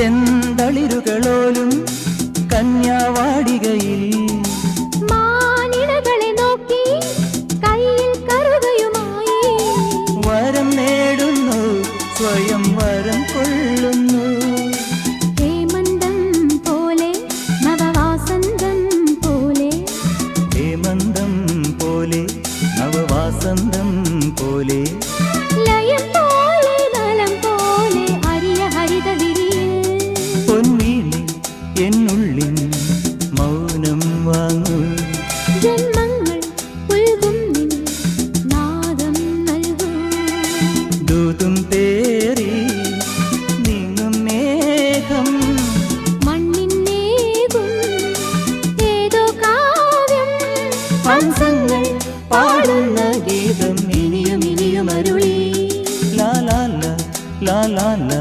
ചെന്തളിരുകളോലും കന്യാവാടികയിൽ മാനിടകളെ നോക്കി കയ്യിൽ കറുകയുമായി. വരം നേടുന്നു സ്വയം വരം കൊള്ളുന്നു. ഹേമന്തം പോലെ നവവാസന്തം പോലെ. ഹേമന്തം എന്നുള്ളിൻ മൗനം വാങ്ങൂ. ജന്മങ്ങൾ നാദം നൽകൂ. ദൂതും പേറി നീങ്ങും മേഘം. മണ്ണിന്നേകും ഏതോ കാവ്യം. ഹംസങ്ങൾ പാടുന്ന ഗീതം ഇനിയും ഇനിയും അരുളി. ലാ ലാ ലാ ലാ.